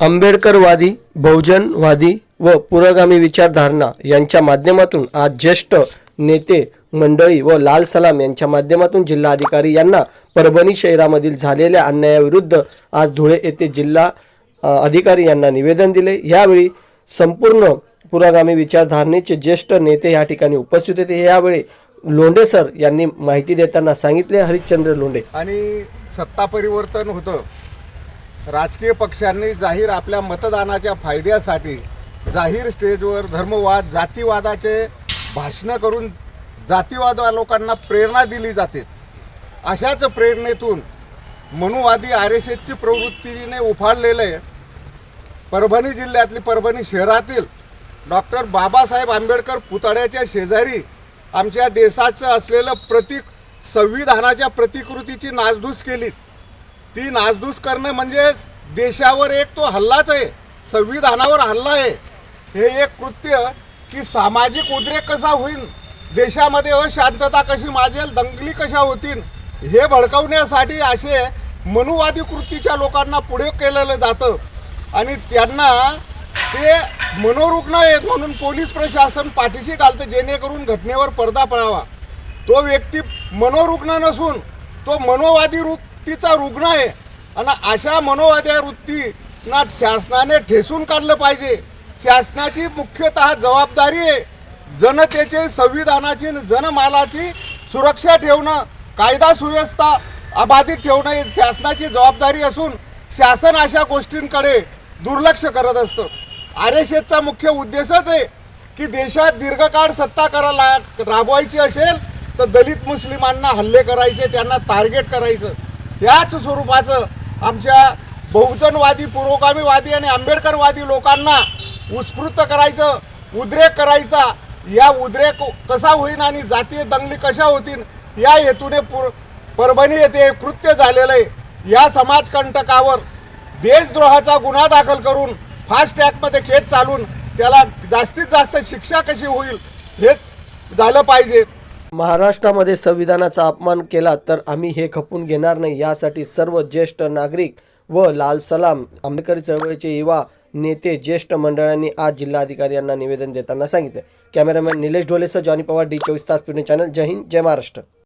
आंबेडकरवादी बहुजनवादी व पुरोगामी विचारधारणा यांच्या माध्यमातून आज ज्येष्ठ नेते मंडळी व लाल सलाम यांच्या माध्यमातून जिल्हाधिकारी यांना परभणी शहरामधील झालेल्या अन्यायाविरुद्ध आज धुळे येथे जिल्हा अधिकारी यांना निवेदन दिले. यावेळी संपूर्ण पुरोगामी विचारधारणेचे ज्येष्ठ नेते या ठिकाणी उपस्थित होते. यावेळी लोंढे सर यांनी माहिती देताना सांगितले. हरिश्चंद्र लोंढे. आणि सत्ता परिवर्तन होतं. राजकीय पक्षांनी जाहीर आपल्या मतदानाच्या फायद्यासाठी जाहीर स्टेजवर धर्मवाद जातीवादाचे भाषणं करून जातीवाद लोकांना प्रेरणा दिली जाते. अशाच प्रेरणेतून मनुवादी आर एस एसची प्रवृत्तीने उफाळलेले परभणी जिल्ह्यातली परभणी शहरातील डॉक्टर बाबासाहेब आंबेडकर पुतळ्याच्या शेजारी आमच्या देशाचं असलेलं प्रतीक संविधानाच्या प्रतिकृतीची नासधूस केली ती नासधूस करणं म्हणजे देशावर एक तो हल्लाच आहे. संविधानावर हल्ला आहे. हे एक कृत्य की सामाजिक उद्रेक कसा होईल देशामध्ये अशांतता कशी माजेल? दंगली कशा होतील? हे भडकवण्यासाठी असे मनुवादी कृतीच्या लोकांना पुढे केलेलं जातं. आणि त्यांना ते मनोरुग्ण आहेत म्हणून पोलीस प्रशासन पाठीशी घालतं जेणेकरून घटनेवर पडदा पडावा. तो व्यक्ती मनोरुग्ण नसून तो मनोवादी वृत्तीचा रुग्ण आहे. आणि अशा मनोवाद्या वृत्तींना शासनाने ठेसून काढलं पाहिजे. शासनाची मुख्यतः जबाबदारी आहे. जनतेचे संविधानाची जनमालाची सुरक्षा ठेवणं कायदा सुव्यवस्था अबाधित ठेवणं ही शासनाची जबाबदारी असून शासन अशा गोष्टींकडे दुर्लक्ष करत असतं. आर एस एसचा मुख्य उद्देशच आहे की देशात दीर्घकाळ सत्ता करायला राबवायची असेल तर दलित मुस्लिमांना हल्ले करायचे त्यांना टार्गेट करायचं. याच स्वरूपाचं आमच्या बहुजनवादी पुरोगामीवादी आणि आंबेडकरवादी लोकांना उत्स्फूर्त करायचं उद्रेक करायचा. या उद्रेक कसा होईल आणि जातीय दंगली कशा होतील या हेतूने पुर परभणी येथे हे कृत्य झालेलं आहे. या समाजकंटकावर देशद्रोहाचा गुन्हा दाखल करून फास्ट ट्रॅकमध्ये केस चालून त्याला जास्तीत जास्त शिक्षा कशी होईल हे झालं पाहिजे. महाराष्ट्रामध्ये संविधानाचा अपमान केला तर आम्ही हे खपून घेणार नाही. यासाठी सर्व ज्येष्ठ नागरिक व लाल सलाम आंबेडकरी चळवळीचे युवा नेते ज्येष्ठ मंडळांनी आज जिल्हाधिकारी यांना निवेदन देताना सांगितले. कॅमेरामॅन निलेश ढोलेसह जॉनी पवार डी चोवीस तास पुणे चॅनल. जय हिंद जय महाराष्ट्र.